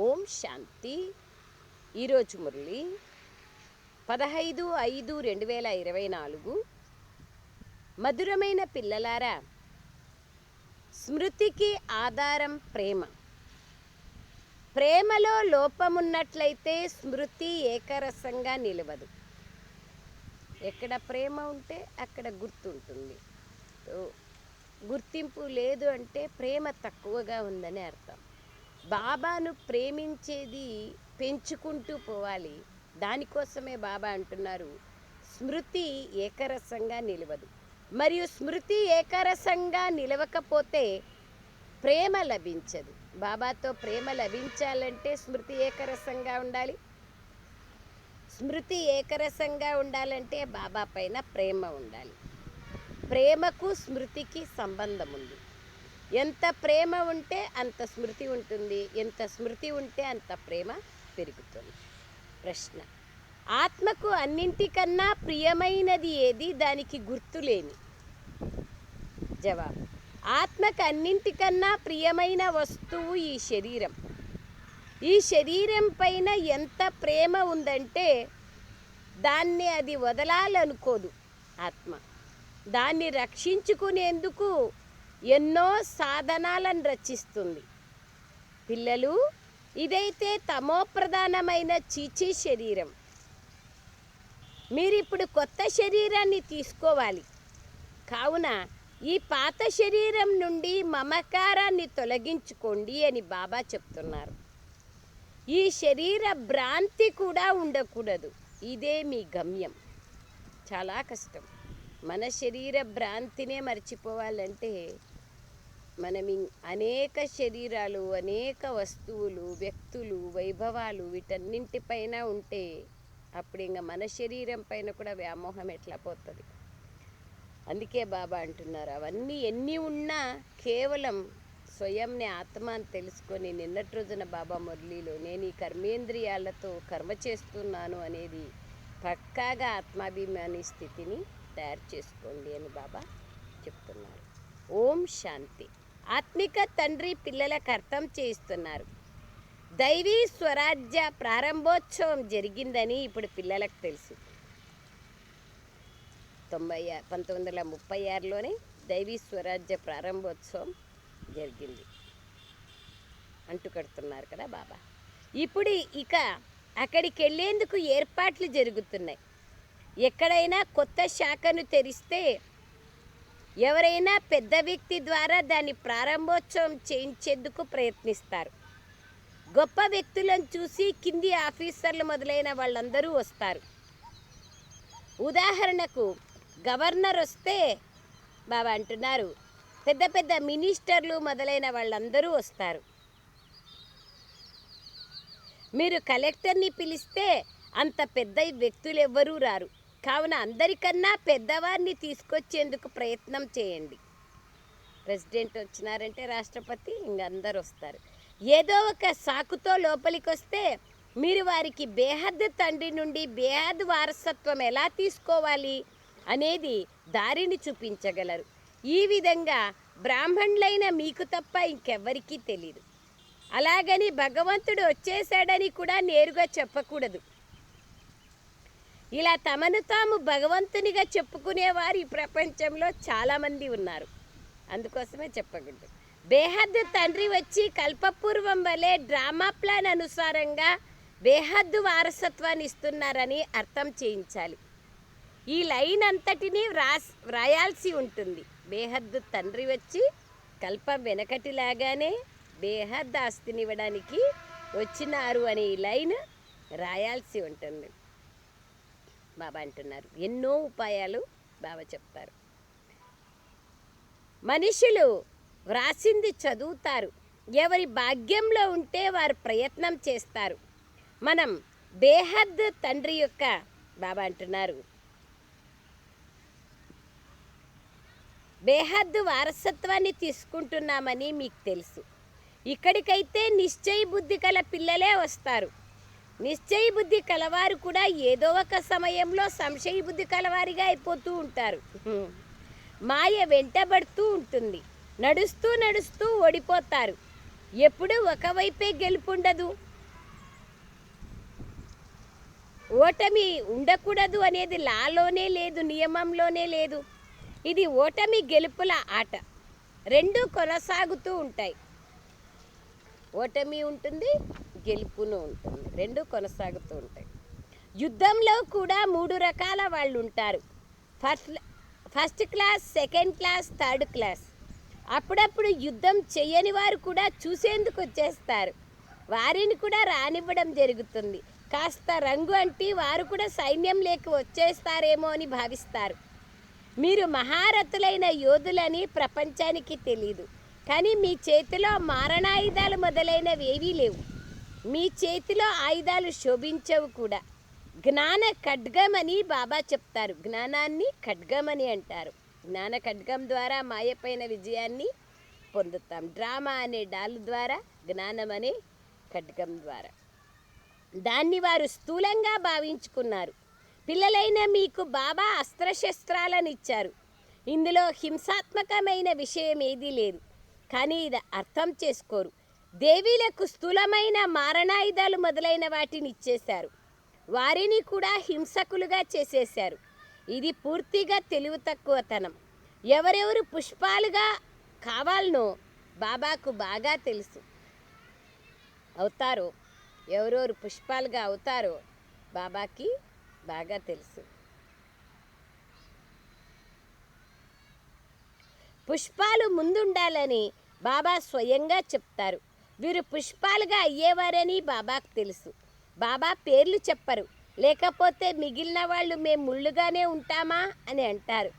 ఓం శాంతి. ఈరోజు మురళి పదహైదు ఐదు రెండు వేల ఇరవై నాలుగు మధురమైన పిల్లలారా స్మృతికి ఆధారం ప్రేమ. ప్రేమలో లోపమున్నట్లయితే స్మృతి ఏకరసంగా నిలవదు. ఎక్కడ ప్రేమ ఉంటే అక్కడ గుర్తుంటుంది. సో, గుర్తింపు లేదు అంటే ప్రేమ తక్కువగా ఉందని అర్థం. బాబాను ప్రేమించేది పెంచుకుంటూ పోవాలి. దానికోసమే బాబా అంటున్నారు. స్మృతి ఏకరసంగా నిలవదు. మరియు స్మృతి ఏకరసంగా నిలవకపోతే ప్రేమ లభించదు. బాబాతో ప్రేమ లభించాలంటే స్మృతి ఏకరసంగా ఉండాలి. స్మృతి ఏకరసంగా ఉండాలంటే బాబా పైన ప్రేమ ఉండాలి. ప్రేమకు స్మృతికి సంబంధం ఉంది ఎంత ప్రేమ ఉంటే అంత స్మృతి ఉంటుంది ఎంత స్మృతి ఉంటే అంత ప్రేమ పెరుగుతుంది. ప్రశ్న. ఆత్మకు అన్నింటికన్నా ప్రియమైనది ఏది? దానికి గుర్తులేని జవాబు. ఆత్మకు అన్నింటికన్నా ప్రియమైన వస్తువు ఈ శరీరం. ఈ శరీరం పైన ఎంత ప్రేమ ఉందంటే దాన్ని అది వదలాలనుకోదు ఆత్మ. దాన్ని రక్షించుకునేందుకు ఎన్నో సాధనాలను రచిస్తుంది. పిల్లలు ఇదైతే తమోప్రధానమైన చీచీ శరీరం. మీరిప్పుడు కొత్త శరీరాన్ని తీసుకోవాలి. కావున ఈ పాత శరీరం నుండి మమకారాన్ని తొలగించుకోండి అని బాబా చెప్తున్నారు. ఈ శరీర భ్రాంతి కూడా ఉండకూడదు. ఇదే మీ గమ్యం. చాలా కష్టం. మన శరీర భ్రాంతినే మర్చిపోవాలంటే మనం ఇం- అనేక శరీరాలు అనేక వస్తువులు వ్యక్తులు వైభవాలు వీటన్నింటిపైన ఉంటే అప్పుడు ఇంకా మన శరీరం పైన కూడా వ్యామోహం ఎట్లా పోతుంది? అందుకే బాబా అంటున్నారు అవన్నీ ఎన్ని ఉన్నా కేవలం స్వయంని ఆత్మ అని తెలుసుకొని నిన్నటి రోజున బాబా మురళీలో నేను ఈ కర్మేంద్రియాలతో కర్మ చేస్తున్నాను అనేది పక్కాగా ఆత్మాభిమాని స్థితిని తయారు చేసుకోండి అని బాబా చెప్తున్నారు. ఓం శాంతి. ఆత్మిక తండ్రి పిల్లలకు అర్థం చేయిస్తున్నారు. దైవీ స్వరాజ్య ప్రారంభోత్సవం జరిగిందని ఇప్పుడు పిల్లలకు తెలుసు. తొంభై ఆ- పంతొమ్మిది వందల ముప్పై ఆరులోనే దైవీ స్వరాజ్య ప్రారంభోత్సవం జరిగింది. అంటుకడుతున్నారు కదా బాబా. ఇప్పుడు ఇక అక్కడికి వెళ్ళేందుకు ఏర్పాట్లు జరుగుతున్నాయి. ఎక్కడైనా కొత్త శాఖను తెరిస్తే ఎవరైనా పెద్ద వ్యక్తి ద్వారా దాని ప్రారంభోత్సవం చేయించేందుకు ప్రయత్నిస్తారు. గొప్ప వ్యక్తులను చూసి కింది ఆఫీసర్లు మొదలైన వాళ్ళందరూ వస్తారు. ఉదాహరణకు గవర్నర్ వస్తే బాబా అంటున్నారు పెద్ద పెద్ద మినిస్టర్లు మొదలైన వాళ్ళందరూ వస్తారు. మీరు కలెక్టర్ని పిలిస్తే అంత పెద్ద వ్యక్తులు ఎవ్వరూ రారు. కావున అందరికన్నా పెద్దవారిని తీసుకొచ్చేందుకు ప్రయత్నం చేయండి. ప్రెసిడెంట్ వచ్చినారంటే రాష్ట్రపతి ఇంకందరు వస్తారు. ఏదో ఒక సాకుతో లోపలికి వస్తే మీరు వారికి బేహద్ తండ్రి నుండి బేహద్ వారసత్వం ఎలా తీసుకోవాలి అనేది దారిని చూపించగలరు. ఈ విధంగా బ్రాహ్మణులైన మీకు తప్ప ఇంకెవ్వరికీ తెలియదు అలాగని భగవంతుడు వచ్చేసాడని కూడా నేరుగా చెప్పకూడదు. ఇలా తమను తాము భగవంతునిగా చెప్పుకునేవారు ఈ ప్రపంచంలో చాలామంది ఉన్నారు. అందుకోసమే చెప్పకూడదు. బేహద్దు తండ్రి వచ్చి కల్పపూర్వం వలె డ్రామా ప్లాన్ అనుసారంగా బేహద్దు వారసత్వాన్ని ఇస్తున్నారని అర్థం చేయించాలి. ఈ లైన్ అంతటినీ వ్రాస్ వ్రాయాల్సి ఉంటుంది. బేహద్దు తండ్రి వచ్చి కల్పం వెనకటిలాగానే బేహద్ ఆస్తినివ్వడానికి వచ్చినారు అనే ఈ లైన్ రాయాల్సి ఉంటుంది. బాబా అంటున్నారు. ఎన్నో ఉపాయాలు బాబా చెప్తారు. మనుషులు వ్రాసింది చదువుతారు. ఎవరి భాగ్యంలో ఉంటే వారు ప్రయత్నం చేస్తారు. మనం బేహద్ తండ్రి యొక్క బాబా అంటున్నారు. బేహద్దు వారసత్వాన్ని తీసుకుంటున్నామని మీకు తెలుసు. ఇక్కడికైతే నిశ్చయ బుద్ధి కల పిల్లలే వస్తారు. నిశ్చయ బుద్ధి కలవారు కూడా ఏదో ఒక సమయంలో సంశయ బుద్ధి కలవారిగా అయిపోతూ ఉంటారు. మాయ వెంటబడుతూ ఉంటుంది. నడుస్తూ నడుస్తూ ఓడిపోతారు. ఎప్పుడు ఒకవైపే గెలుపుండదు. ఓటమి ఉండకూడదు అనేది లాలోనే లేదు నియమంలోనే లేదు. ఇది ఓటమి గెలుపుల ఆట. రెండూ కొనసాగుతూ ఉంటాయి. ఓటమి ఉంటుంది గెలుపును ఉంటుంది. రెండు కొనసాగుతూ ఉంటాయి. యుద్ధంలో కూడా మూడు రకాల వాళ్ళు ఉంటారు. First first class second class third class. అప్పుడప్పుడు యుద్ధం చేయని వారు కూడా చూసేందుకు వచ్చేస్తారు. వారిని కూడా రానివ్వడం జరుగుతుంది. కాస్త రంగు అంటే వారు కూడా సైన్యం లేక వచ్చేస్తారేమో అని భావిస్తారు. మీరు మహారథులైన యోధులని ప్రపంచానికి తెలియదు కానీ మీ చేతిలో మారణాయుధాలు మొదలైనవి ఏవీ లేవు. మీ చేతిలో ఆయుధాలు శోభించవు కూడా. జ్ఞాన ఖడ్గమని బాబా చెప్తారు. జ్ఞానాన్ని ఖడ్గమని అంటారు. జ్ఞాన ఖడ్గం ద్వారా మాయపైన విజయాన్ని పొందుతాం. డ్రామా అనే డాలు ద్వారా జ్ఞానం అనే ఖడ్గం ద్వారా. దాన్ని వారు స్థూలంగా భావించుకున్నారు. పిల్లలైన మీకు బాబా అస్త్రశస్త్రాలను ఇచ్చారు ఇందులో హింసాత్మకమైన విషయం ఏదీ లేదు. కానీ ఇది అర్థం చేసుకోరు. దేవీలకు స్థూలమైన మారణాయుధాలు మొదలైన వాటిని ఇచ్చేశారు. వారిని కూడా హింసకులుగా చేసేశారు. ఇది పూర్తిగా తెలివి తక్కువతనం. ఎవరెవరు పుష్పాలుగా కావాలనో బాబాకు బాగా తెలుసు. అవుతారో ఎవరెవరు పుష్పాలుగా అవుతారో బాబాకి బాగా తెలుసు. పుష్పాలు ముందుండాలని బాబా స్వయంగా చెప్తారు. వీరు పుష్పాలుగా అయ్యేవారని బాబాకు తెలుసు. బాబా పేర్లు చెప్పరు. లేకపోతే మిగిలిన వాళ్ళు మేము ముళ్ళుగానే ఉంటామా అని అంటారు.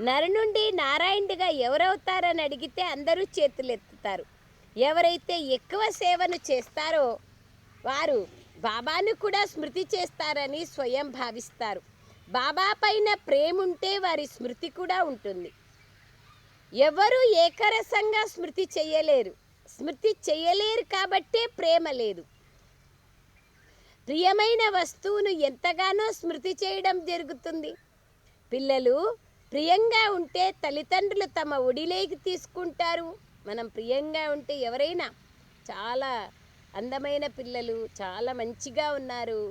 నరు నుండి నారాయణుడిగా ఎవరవుతారని అడిగితే అందరూ చేతులెత్తుతారు. ఎవరైతే ఎక్కువ సేవను చేస్తారో వారు బాబాను కూడా స్మృతి చేస్తారని స్వయం భావిస్తారు. బాబా పైన ప్రేమ ఉంటే వారి స్మృతి కూడా ఉంటుంది. ఎవరు ఏకరసంగా స్మృతి చేయలేరు. స్మృతి చేయలేరు కాబట్టే ప్రేమ లేదు. ప్రియమైన వస్తువును ఎంతగానో స్మృతి చేయడం జరుగుతుంది. పిల్లలు ప్రియంగా ఉంటే తల్లిదండ్రులు తమ ఒడిలోకి తీసుకుంటారు. మనం ప్రియంగా ఉంటే ఎవరైనా చాలా అందమైన పిల్లలు చాలా మంచిగా ఉన్నారు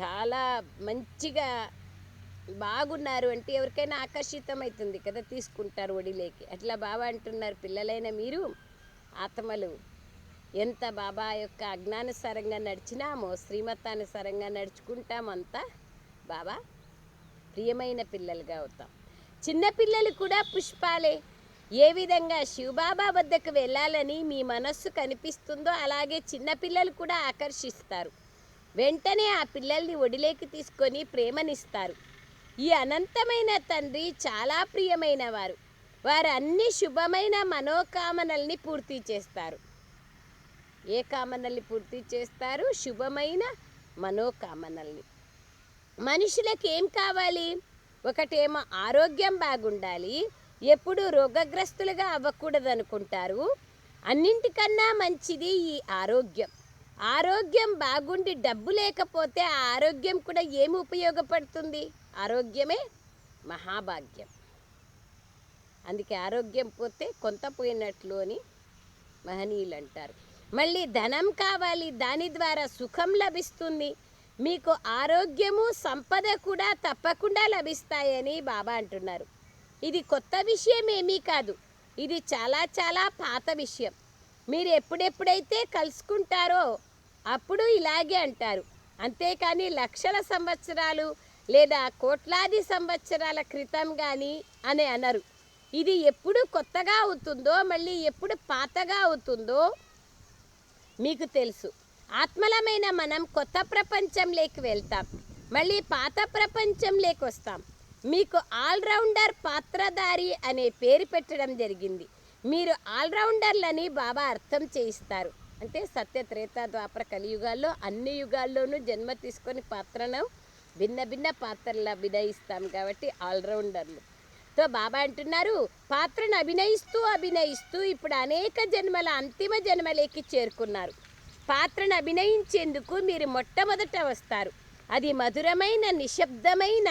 చాలా మంచిగా బాగున్నారు అంటే ఎవరికైనా ఆకర్షితమవుతుంది కదా తీసుకుంటారు ఒడిలోకి. అట్లా బాబా అంటున్నారు పిల్లలైన మీరు ఆత్మలు. ఎంత బాబా యొక్క అజ్ఞానుసారంగా నడిచినామో శ్రీమతానుసారంగా నడుచుకుంటామంతా బాబా ప్రియమైన పిల్లలుగా అవుతాం. చిన్నపిల్లలు కూడా పుష్పాలే. ఏ విధంగా శివబాబా వద్దకు వెళ్ళాలని మీ మనస్సు కనిపిస్తుందో అలాగే చిన్నపిల్లలు కూడా ఆకర్షిస్తారు. వెంటనే ఆ పిల్లల్ని ఒడిలోకి తీసుకొని ప్రేమనిస్తారు. ఈ అనంతమైన తండ్రి చాలా ప్రియమైన వారు వారు అన్ని శుభమైన మనోకామనల్ని పూర్తి చేస్తారు. ఏ కామనల్ని పూర్తి చేస్తారు? శుభమైన మనోకామనల్ని. మనుషులకు ఏం కావాలి? ఒకటేమో ఆరోగ్యం బాగుండాలి. ఎప్పుడు రోగగ్రస్తులుగా అవ్వకూడదు అనుకుంటారు అన్నింటికన్నా మంచిది ఈ ఆరోగ్యం. ఆరోగ్యం బాగుండి డబ్బు లేకపోతే ఆ ఆరోగ్యం కూడా ఏమి ఉపయోగపడుతుంది? ఆరోగ్యమే మహాభాగ్యం. అందుకే ఆరోగ్యం పోతే కొంత పోయినట్లు అని మహనీయులు అంటారు మళ్ళీ ధనం కావాలి దాని ద్వారా సుఖం లభిస్తుంది. మీకు ఆరోగ్యము సంపద కూడా తప్పకుండా లభిస్తాయని బాబా అంటున్నారు. ఇది కొత్త విషయం ఏమీ కాదు. ఇది చాలా చాలా పాత విషయం. మీరు ఎప్పుడెప్పుడైతే కలుసుకుంటారో అప్పుడు ఇలాగే అంటారు. అంతేకాని లక్షల సంవత్సరాలు లేదా కోట్లాది సంవత్సరాల క్రితం కానీ అని అనరు. ఇది ఎప్పుడు కొత్తగా అవుతుందో మళ్ళీ ఎప్పుడు పాతగా అవుతుందో మీకు తెలుసు. ఆత్మలమైన మనం కొత్త ప్రపంచంలోకి వెళ్తాం. మళ్ళీ పాత ప్రపంచంలోకి వస్తాం. మీకు ఆల్రౌండర్ పాత్రధారి అనే పేరు పెట్టడం జరిగింది. మీరు ఆల్రౌండర్లని బాబా అర్థం చేయిస్తారు. అంటే సత్య త్రేత ద్వాపర కలియుగాల్లో అన్ని యుగాల్లోనూ జన్మ తీసుకొని పాత్రను భిన్న భిన్న పాత్రల అభినయిస్తాం కాబట్టి ఆల్రౌండర్లు. తో బాబా అంటున్నారు పాత్రను అభినయిస్తూ అభినయిస్తూ ఇప్పుడు అనేక జన్మల అంతిమ జన్మలేకి చేరుకున్నారు. పాత్రను అభినయించేందుకు మీరు మొట్టమొదట వస్తారు. అది మధురమైన నిశ్శబ్దమైన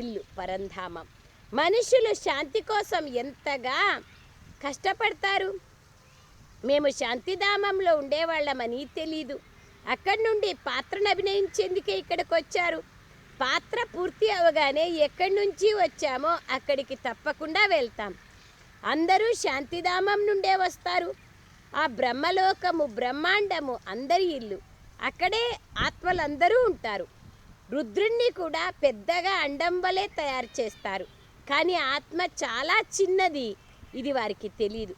ఇల్లు పరంధామం. మనుషులు శాంతి కోసం ఎంతగా కష్టపడతారు? మేము శాంతిధామంలో ఉండేవాళ్ళమని తెలీదు. అక్కడి నుండి పాత్రను అభినయించేందుకే ఇక్కడికి వచ్చారు పాత్ర పూర్తి అవగానే ఎక్కడి నుంచి వచ్చామో అక్కడికి తప్పకుండా వెళ్తాం. అందరూ శాంతిధామం నుండే వస్తారు. ఆ బ్రహ్మలోకము బ్రహ్మాండము అందరి ఇల్లు. అక్కడే ఆత్మలందరూ ఉంటారు. రుద్రుణ్ణి కూడా పెద్దగా అండం వలె తయారు చేస్తారు. కానీ ఆత్మ చాలా చిన్నది. ఇది వారికి తెలియదు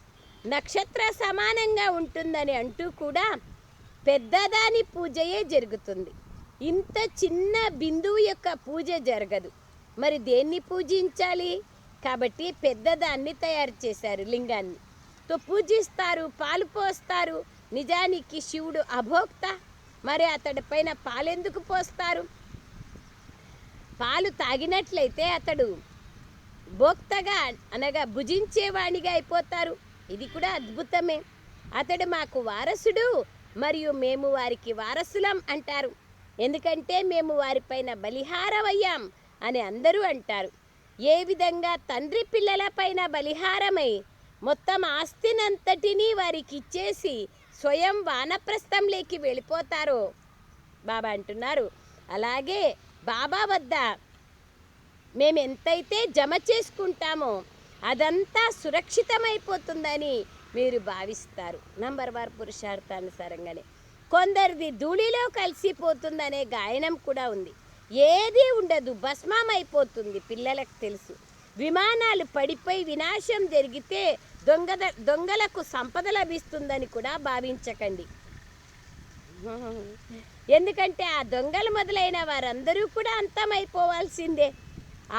నక్షత్ర సమానంగా ఉంటుందని అంటూ కూడా పెద్దదాని పూజయే జరుగుతుంది. ఇంత చిన్న బిందువు యొక్క పూజ జరగదు. మరి దేన్ని పూజించాలి? కాబట్టి పెద్దదాన్ని తయారు చేశారు లింగాన్ని. తో పూజిస్తారు పాలు పోస్తారు. నిజానికి శివుడు అభోక్త. మరి అతడి పైన పాలెందుకు పోస్తారు? పాలు తాగినట్లయితే అతడు భోక్తగా అనగా భుజించేవాణిగా అయిపోతారు. ఇది కూడా అద్భుతమే. అతడు మాకు వారసుడు మరియు మేము వారికి వారసులం అంటారు. ఎందుకంటే మేము వారిపైన బలిహారమయ్యాం అని అందరూ అంటారు. ఏ విధంగా తండ్రి పిల్లలపైన బలిహారమై మొత్తం ఆస్తినంతటినీ వారికి ఇచ్చేసి స్వయం వానప్రస్థంలోకి వెళ్ళిపోతారో బాబా అంటున్నారు. అలాగే బాబా వద్ద మేము ఎంతైతే జమ చేసుకుంటామో అదంతా సురక్షితమైపోతుందని మీరు భావిస్తారు. నంబర్ వార్ పురుషార్థానుసారంగానే. కొందరిది ధూళిలో కలిసిపోతుందనే గాయనం కూడా ఉంది. ఏది ఉండదు భస్మం అయిపోతుంది పిల్లలకు తెలుసు. విమానాలు పడిపోయి వినాశం జరిగితే దొంగద దొంగలకు సంపద లభిస్తుందని కూడా భావించకండి. ఎందుకంటే ఆ దొంగలు మొదలైన వారందరూ కూడా అంతమైపోవాల్సిందే.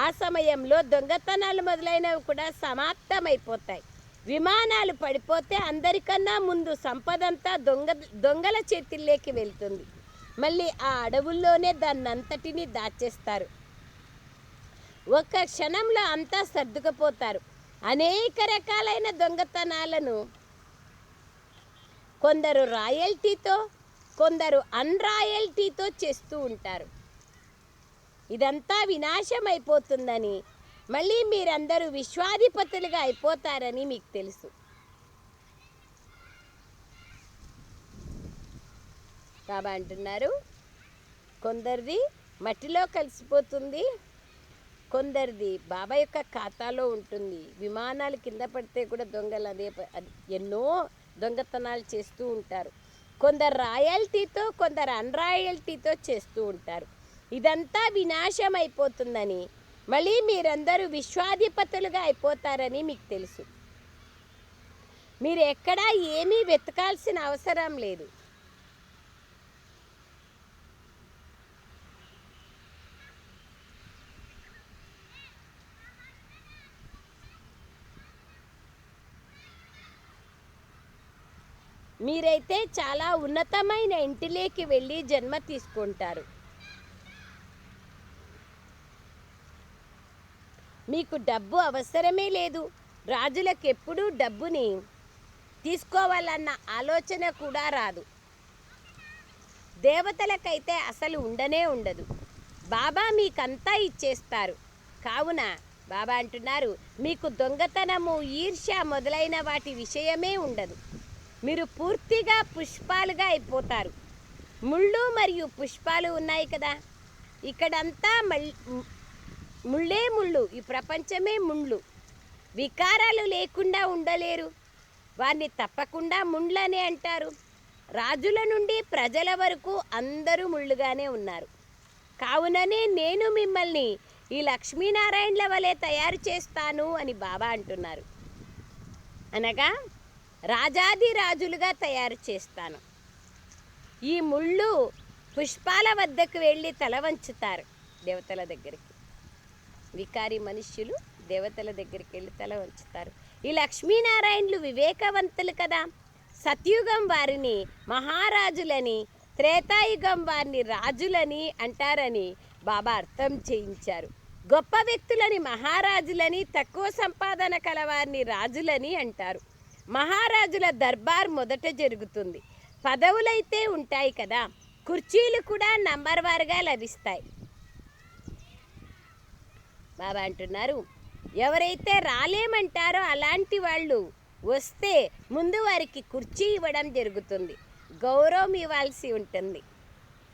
ఆ సమయంలో దొంగతనాలు మొదలైనవి కూడా సమాప్తమైపోతాయి. విమానాలు పడిపోతే అందరికన్నా ముందు సంపదంతా దొంగ దొంగల చేతిల్లోకి వెళ్తుంది. మళ్ళీ ఆ అడవుల్లోనే దాన్నంతటినీ దాచేస్తారు. ఒక క్షణంలో అంతా సర్దుకుపోతారు. అనేక రకాలైన దొంగతనాలను కొందరు రాయల్టీతో కొందరు అన్రాయల్టీతో చేస్తూ ఉంటారు. ఇదంతా వినాశం అయిపోతుందని మళ్ళీ మీరందరూ విశ్వాధిపతులుగా అయిపోతారని మీకు తెలుసు. బాబా అంటున్నారు కొందరిది మట్టిలో కలిసిపోతుంది కొందరిది బాబా యొక్క ఖాతాలో ఉంటుంది. విమానాలు కింద పడితే కూడా దొంగలు అదే అది ఎన్నో దొంగతనాలు చేస్తూ ఉంటారు. కొందరు రాయల్టీతో కొందరు అన్రాయల్టీతో చేస్తూ ఉంటారు. ఇదంతా వినాశం అయిపోతుందని మళ్ళీ మీరందరూ విశ్వాధిపతులుగా అయిపోతారని మీకు తెలుసు. మీరు ఎక్కడా ఏమీ వెతకాల్సిన అవసరం లేదు. మీరైతే చాలా ఉన్నతమైన ఇంటిలోకి వెళ్ళి జన్మ తీసుకుంటారు. మీకు డబ్బు అవసరమే లేదు. రాజులకు ఎప్పుడూ డబ్బుని తీసుకోవాలన్న ఆలోచన కూడా రాదు. దేవతలకైతే అసలు ఉండనే ఉండదు. బాబా మీకంతా ఇచ్చేస్తారు. కావున బాబా అంటున్నారు మీకు దొంగతనము ఈర్ష్య మొదలైన వాటి విషయమే ఉండదు. మీరు పూర్తిగా పుష్పాలుగా అయిపోతారు. ముళ్ళు మరియు పుష్పాలు ఉన్నాయి కదా? ఇక్కడంతా మళ్ళీ ముళ్ళే ముళ్ళు ఈ ప్రపంచమే ముళ్ళు. వికారాలు లేకుండా ఉండలేరు. వారిని తప్పకుండా ముండ్లనే అంటారు. రాజుల నుండి ప్రజల వరకు అందరూ ముళ్ళుగానే ఉన్నారు. కావుననే నేను మిమ్మల్ని ఈ లక్ష్మీనారాయణల వలె తయారు చేస్తాను అని బాబా అంటున్నారు. అనగా రాజాది రాజులుగా తయారు చేస్తాను. ఈ ముళ్ళు పుష్పాల వద్దకు వెళ్ళి తల వంచుతారు దేవతల దగ్గరికి. వికారి మనుష్యులు దేవతల దగ్గరికి వెళ్ళి తల వంచుతారు. ఈ లక్ష్మీనారాయణులు వివేకవంతులు కదా. సత్యుగం వారిని మహారాజులని త్రేతాయుగం వారిని రాజులని అంటారని బాబా అర్థం చేయించారు. గొప్ప వ్యక్తులని మహారాజులని తక్కువ సంపాదన కలవారిని రాజులని అంటారు. మహారాజుల దర్బార్ మొదట జరుగుతుంది. పదవులైతే ఉంటాయి కదా. కుర్చీలు కూడా నంబర్ వారుగా లభిస్తాయి. బాబా అంటున్నారు. ఎవరైతే రాలేమంటారో అలాంటి వాళ్ళు వస్తే ముందు వారికి కుర్చీ ఇవ్వడం జరుగుతుంది. గౌరవం ఇవ్వాల్సి ఉంటుంది.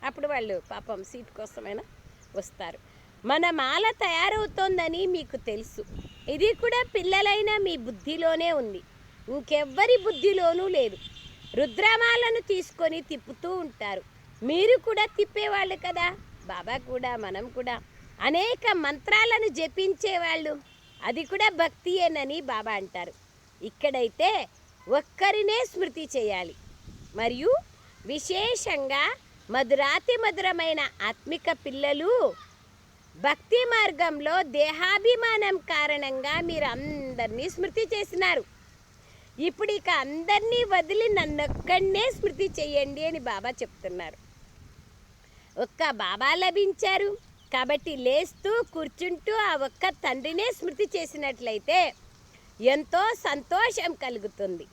అప్పుడు వాళ్ళు పాపం సీట్ కోసమైనా వస్తారు. మన మాల తయారవుతోందని మీకు తెలుసు. ఇది కూడా పిల్లలైన మీ బుద్ధిలోనే ఉంది. ఇంకెవ్వరి బుద్ధిలోనూ లేదు. రుద్రమాలను తీసుకొని తిప్పుతూ ఉంటారు. మీరు కూడా తిప్పేవాళ్ళు కదా. బాబా కూడా మనం కూడా. అనేక మంత్రాలను జపించేవాళ్ళు. అది కూడా భక్తియేనని బాబా అంటారు. ఇక్కడైతే ఒక్కరినే స్మృతి చేయాలి. మరియు విశేషంగా మధురాతి మధురమైన ఆత్మిక పిల్లలు భక్తి మార్గంలో దేహాభిమానం కారణంగా మీరు అందరినీ స్మృతి చేసినారు. ఇప్పుడు ఇక అందరినీ వదిలి నన్నొక్కడనే స్మృతి చేయండి అని బాబా చెప్తున్నారు. ఒక్క బాబా లభించారు. కాబట్టి లేస్తూ కూర్చుంటూ ఆ ఒక్క తండ్రినే స్మృతి చేసినట్లయితే ఎంతో సంతోషం కలుగుతుంది.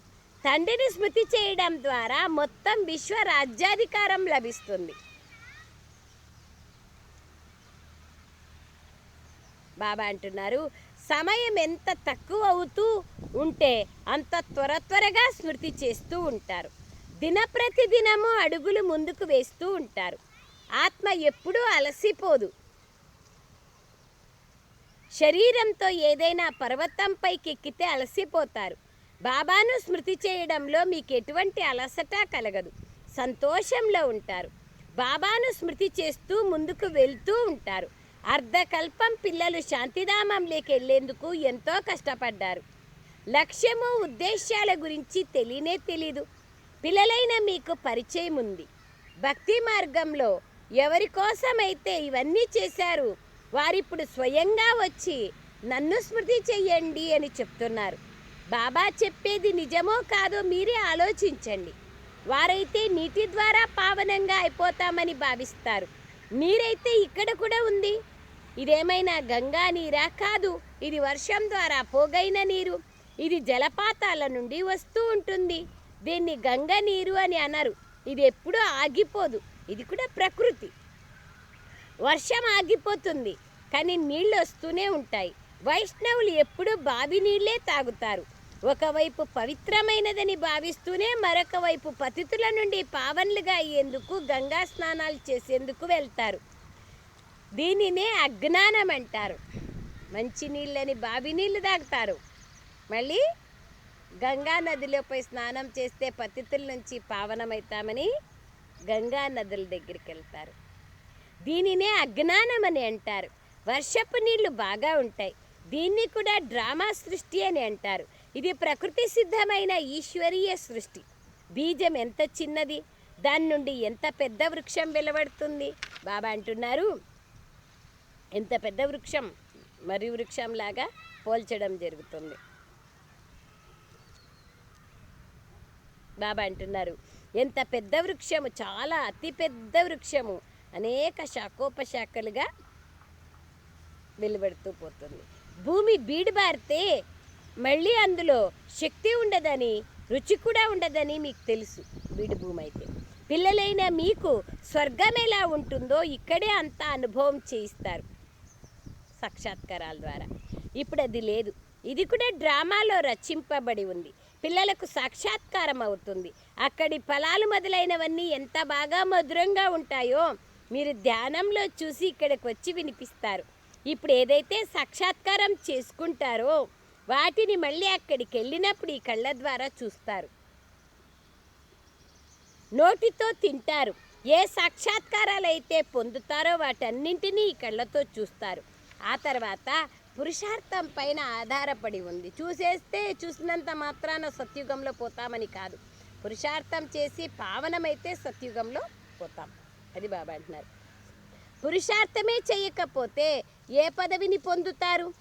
తండ్రిని స్మృతి చేయడం ద్వారా మొత్తం విశ్వ రాజ్యాధికారం లభిస్తుంది. బాబా అంటున్నారు సమయం ఎంత తక్కువ అవుతూ ఉంటే అంత త్వర త్వరగా స్మృతి చేస్తూ ఉంటారు. దిన ప్రతిదినము అడుగులు ముందుకు వేస్తూ ఉంటారు. ఆత్మ ఎప్పుడూ అలసిపోదు. శరీరంతో ఏదైనా పర్వతంపైకి ఎక్కితే అలసిపోతారు. బాబాను స్మృతి చేయడంలో మీకు ఎటువంటి అలసట కలగదు. సంతోషంలో ఉంటారు. బాబాను స్మృతి చేస్తూ ముందుకు వెళ్తూ ఉంటారు. అర్ధకల్పం పిల్లలు శాంతిధామంలోకి వెళ్ళేందుకు ఎంతో కష్టపడ్డారు. లక్ష్యము ఉద్దేశాల గురించి తెలియనే తెలీదు. పిల్లలైన మీకు పరిచయం ఉంది. భక్తి మార్గంలో ఎవరి కోసమైతే ఇవన్నీ చేశారు వారిప్పుడు స్వయంగా వచ్చి నన్ను స్మృతి చెయ్యండి అని చెప్తున్నారు. బాబా చెప్పేది నిజమో కాదో మీరే ఆలోచించండి. వారైతే నీటి ద్వారా పావనంగా అయిపోతామని భావిస్తారు. నీరైతే ఇక్కడ కూడా ఉంది. ఇదేమైనా గంగా నీరా? కాదు ఇది వర్షం ద్వారా పోగైన నీరు. ఇది జలపాతాల నుండి వస్తూ ఉంటుంది. దీన్ని గంగ నీరు అని అనరు. ఇది ఎప్పుడూ ఆగిపోదు. ఇది కూడా ప్రకృతి. వర్షం ఆగిపోతుంది. కానీ నీళ్ళు వస్తూనే ఉంటాయి. వైష్ణవులు ఎప్పుడూ బావి నీళ్ళే తాగుతారు. ఒకవైపు పవిత్రమైనదని భావిస్తూనే మరొక వైపు పతితుల నుండి పావన్లుగా అయ్యేందుకు గంగా స్నానాలు చేసేందుకు వెళ్తారు. దీనినే అజ్ఞానం అంటారు. మంచి నీళ్ళని బావి నీళ్ళు తాగుతారు. మళ్ళీ గంగా నదిలో పోయి స్నానం చేస్తే పతితుల నుంచి పావనమవుతామని గంగా నదుల దగ్గరికి వెళ్తారు. దీనినే అజ్ఞానం అని అంటారు. వర్షపు నీళ్ళు బాగా ఉంటాయి. దీన్ని కూడా డ్రామా సృష్టి అని అంటారు. ఇది ప్రకృతి సిద్ధమైన ఈశ్వరీయ సృష్టి. బీజం ఎంత చిన్నది దాని నుండి ఎంత పెద్ద వృక్షం వెలువడుతుంది? బాబా అంటున్నారు. ఎంత పెద్ద వృక్షం మరి వృక్షంలాగా పోల్చడం జరుగుతుంది. బాబా అంటున్నారు. ఎంత పెద్ద వృక్షము చాలా అతి పెద్ద వృక్షము. అనేక శాఖోపశాఖలుగా వెలువడుతూ పోతుంది. భూమి బీడుబారితే మళ్ళీ అందులో శక్తి ఉండదని రుచి కూడా ఉండదని మీకు తెలుసు బీడు భూమి అయితే. పిల్లలైన మీకు స్వర్గం ఎలా ఉంటుందో ఇక్కడే అంత అనుభవం చేయిస్తారు సాక్షాత్కారాల ద్వారా. ఇప్పుడు అది లేదు. ఇది కూడా డ్రామాలో రచింపబడి ఉంది. పిల్లలకు సాక్షాత్కారం అవుతుంది. అక్కడి ఫలాలు మొదలైనవన్నీ ఎంత బాగా మధురంగా ఉంటాయో మీరు ధ్యానంలో చూసి ఇక్కడికి వచ్చి వినిపిస్తారు. ఇప్పుడు ఏదైతే సాక్షాత్కారం చేసుకుంటారో వాటిని మళ్ళీ అక్కడికి వెళ్ళినప్పుడు ఈ కళ్ళ ద్వారా చూస్తారు. నోటితో తింటారు. ఏ సాక్షాత్కారాలు అయితే పొందుతారో వాటన్నింటినీ ఈ కళ్ళతో చూస్తారు. ఆ తర్వాత పురుషార్థం పైన ఆధారపడి ఉంది. చూసేస్తే చూసినంత మాత్రాన సత్యుగంలో పోతామని కాదు. పురుషార్థం చేసి పావనమైతే సత్యుగంలో పోతాం. అది బాబా అంటున్నారు. పురుషార్థమే చేయకపోతే ఏ పదవిని పొందుతారు?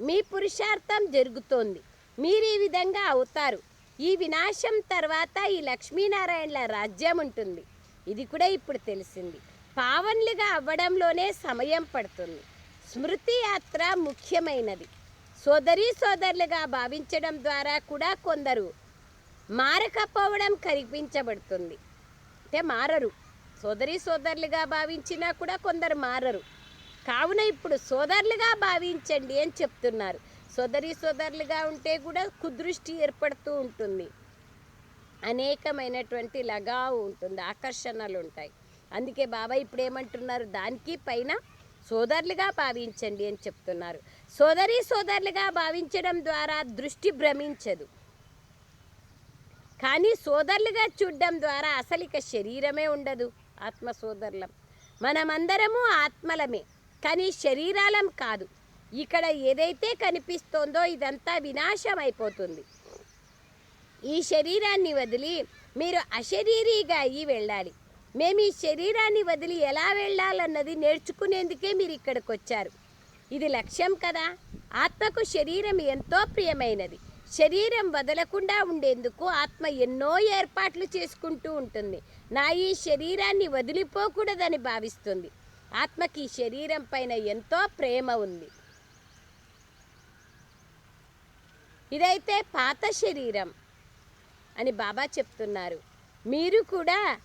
మీ పురుషార్థం జరుగుతోంది. మీరు ఈ విధంగా అవుతారు. ఈ వినాశం తర్వాత ఈ లక్ష్మీనారాయణల రాజ్యం ఉంటుంది. ఇది కూడా ఇప్పుడు తెలిసింది. పావన్లుగా అవ్వడంలోనే సమయం పడుతుంది. స్మృతి యాత్ర ముఖ్యమైనది. సోదరీ సోదరులుగా భావించడం ద్వారా కూడా కొందరు మారకపోవడం కనిపించబడుతుంది. అంటే మారరు. సోదరీ సోదరులుగా భావించినా కూడా కొందరు మారరు. కావున ఇప్పుడు సోదరులుగా భావించండి అని చెప్తున్నారు. సోదరీ సోదరులుగా ఉంటే కూడా కుదృష్టి ఏర్పడుతూ ఉంటుంది. అనేకమైనటువంటి లగావు ఉంటుంది ఆకర్షణలు ఉంటాయి. అందుకే బాబా ఇప్పుడు ఏమంటున్నారు? దానికి పైన సోదరులుగా భావించండి అని చెప్తున్నారు. సోదరి సోదరులుగా భావించడం ద్వారా దృష్టి భ్రమించదు. కానీ సోదరులుగా చూడడం ద్వారా అసలు ఇక శరీరమే ఉండదు ఆత్మ సోదరులం. మనమందరము ఆత్మలమే. కానీ శరీరాలం కాదు. ఇక్కడ ఏదైతే కనిపిస్తోందో ఇదంతా వినాశం అయిపోతుంది ఈ శరీరాన్ని వదిలి మీరు అశరీరిగా అయ్యి వెళ్ళాలి. మేము ఈ శరీరాన్ని వదిలి ఎలా వెళ్ళాలన్నది నేర్చుకునేందుకే మీరు ఇక్కడికి వచ్చారు ఇది లక్ష్యం కదా? ఆత్మకు శరీరం ఎంతో ప్రియమైనది. శరీరం వదలకుండా ఉండేందుకు ఆత్మ ఎన్నో ఏర్పాట్లు చేసుకుంటూ ఉంటుంది. నా ఈ శరీరాన్ని వదిలిపోకూడదని భావిస్తుంది. ఆత్మకి శరీరం పైన ఎంతో ప్రేమ ఉంది. ఇదైతే పాత శరీరం అని బాబా చెప్తున్నారు. మీరు కూడా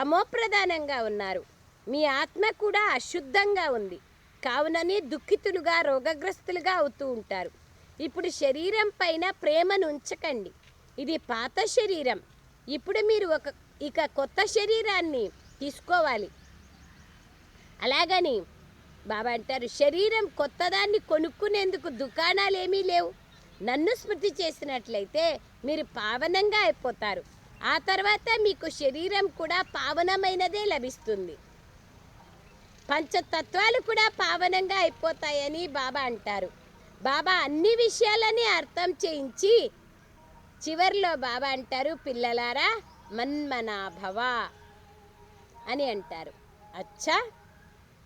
తమోప్రధానంగా ఉన్నారు. మీ ఆత్మ కూడా అశుద్ధంగా ఉంది. కావునని దుఃఖితులుగా రోగగ్రస్తులుగా అవుతూ ఉంటారు. ఇప్పుడు శరీరం పైన ప్రేమను ఉంచకండి. ఇది పాత శరీరం. ఇప్పుడు మీరు ఒక ఇక కొత్త శరీరాన్ని తీసుకోవాలి. అలాగని బాబా అంటారు శరీరం కొత్తదాన్ని కొనుక్కునేందుకు దుకాణాలు ఏమీ లేవు. నన్ను స్మృతి చేసినట్లయితే మీరు పావనంగా అయిపోతారు. ఆ తర్వాత మీకు శరీరం కూడా పావనమైనదే లభిస్తుంది. పంచతత్వాలు కూడా పావనంగా అయిపోతాయని బాబా అంటారు. బాబా అన్ని విషయాలని అర్థం చేయించి చివరిలో బాబా అంటారు పిల్లలారా మన్మనాభవ అని అంటారు. అచ్చా!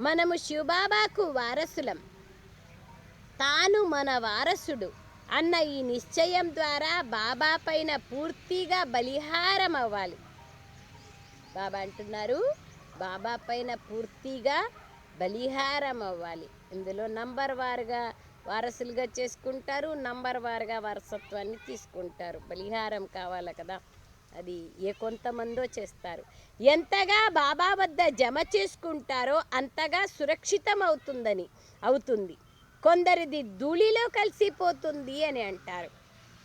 మనము శివబాబాకు వారసులం. తాను మన వారసుడు అన్న ఈ నిశ్చయం ద్వారా బాబా పైన పూర్తిగా బలిహారం అవ్వాలి బాబా అంటున్నారు బాబా పైన పూర్తిగా బలిహారం అవ్వాలి ఇందులో నంబర్ వారుగా వారసులుగా చేసుకుంటారు నంబర్ వారుగా వారసత్వాన్ని తీసుకుంటారు. బలిహారం కావాలి కదా? అది ఏ కొంతమందో చేస్తారు. ఎంతగా బాబా వద్ద జమ చేసుకుంటారో అంతగా సురక్షితం అవుతుందని అవుతుంది. కొందరిది ధూళిలో కలిసిపోతుంది అని అంటారు.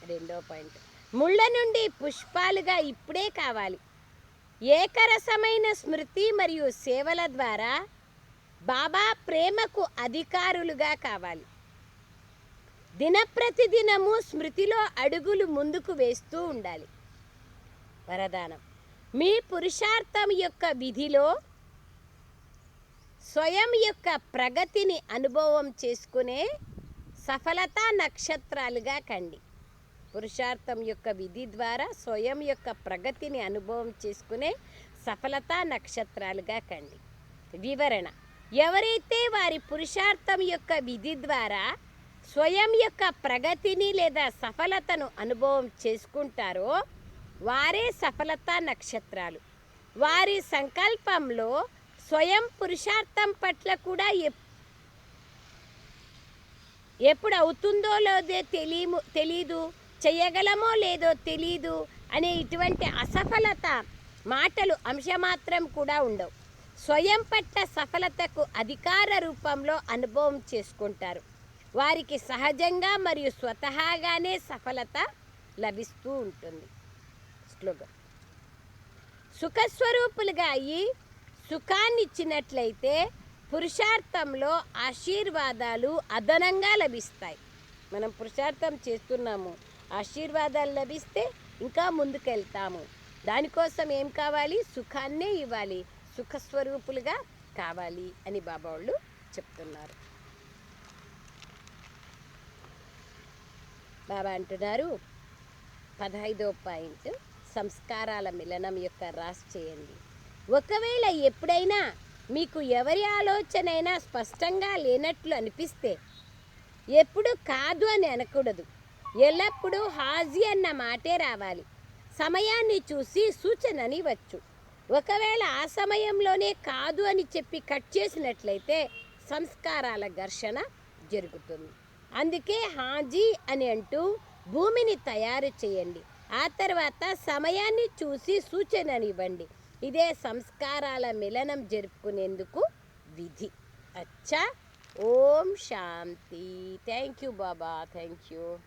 రెండో పాయింట్. ముళ్ళ నుండి పుష్పాలుగా ఇప్పుడే కావాలి. ఏకరసమైన స్మృతి మరియు సేవల ద్వారా బాబా ప్రేమకు అధికారులుగా కావాలి. దినప్రతిదినము స్మృతిలో అడుగులు ముందుకు వేస్తూ ఉండాలి. వరదానం. మీ పురుషార్థం యొక్క విధిలో స్వయం యొక్క ప్రగతిని అనుభవం చేసుకునే సఫలతా నక్షత్రాలుగా కండి. పురుషార్థం యొక్క విధి ద్వారా స్వయం యొక్క ప్రగతిని అనుభవం చేసుకునే సఫలతా నక్షత్రాలుగా కండి. వివరణ. ఎవరైతే వారి పురుషార్థం యొక్క విధి ద్వారా స్వయం యొక్క ప్రగతిని లేదా సఫలతను అనుభవం చేసుకుంటారో వారే సఫలత నక్షత్రాలు. వారి సంకల్పంలో స్వయం పురుషార్థం పట్ల కూడా ఎప్- ఎప్పుడు అవుతుందో లేదో తెలియము తెలీదు చేయగలమో లేదో తెలీదు అనే ఇటువంటి అసఫలత మాటలు అంశమాత్రం కూడా ఉండవు. స్వయం పట్ల సఫలతకు అధికార రూపంలో అనుభవం చేసుకుంటారు. వారికి సహజంగా మరియు స్వతహాగానే సఫలత లభిస్తూ ఉంటుంది. స్లోగన్ సుఖస్వరూపులుగా అయ్యి సుఖాన్ని ఇచ్చినట్లయితే పురుషార్థంలో ఆశీర్వాదాలు అదనంగా లభిస్తాయి. మనం పురుషార్థం చేస్తున్నాము ఆశీర్వాదాలు లభిస్తే ఇంకా ముందుకెళ్తాము. దానికోసం ఏం కావాలి? సుఖాన్నే ఇవ్వాలి. సుఖస్వరూపులుగా కావాలి అని బాబా వాళ్ళు చెప్తున్నారు. బాబా అంటున్నారు పదహైదో పాయింట్. సంస్కారాల మిలనం యొక్క రాసి చేయండి. ఒకవేళ ఎప్పుడైనా మీకు ఎవరి ఆలోచనైనా స్పష్టంగా లేనట్లు అనిపిస్తే ఎప్పుడు కాదు అని అనకూడదు. ఎల్లప్పుడూ హాజీ అన్న మాటే రావాలి. సమయాన్ని చూసి సూచనని వచ్చు ఒకవేళ ఆ సమయంలోనే కాదు అని చెప్పి కట్ చేసినట్లయితే సంస్కారాల ఘర్షణ జరుగుతుంది. అందుకే హాజీ అని అంటూ భూమిని తయారు చేయండి. ఆ తర్వాత సమయాన్ని చూసి సూచననివ్వండి. ఇదే సంస్కారాల మిలనం జరుపుకునేందుకు విధి. అచ్చా. ఓం శాంతి. Thank you Baba. Thank you.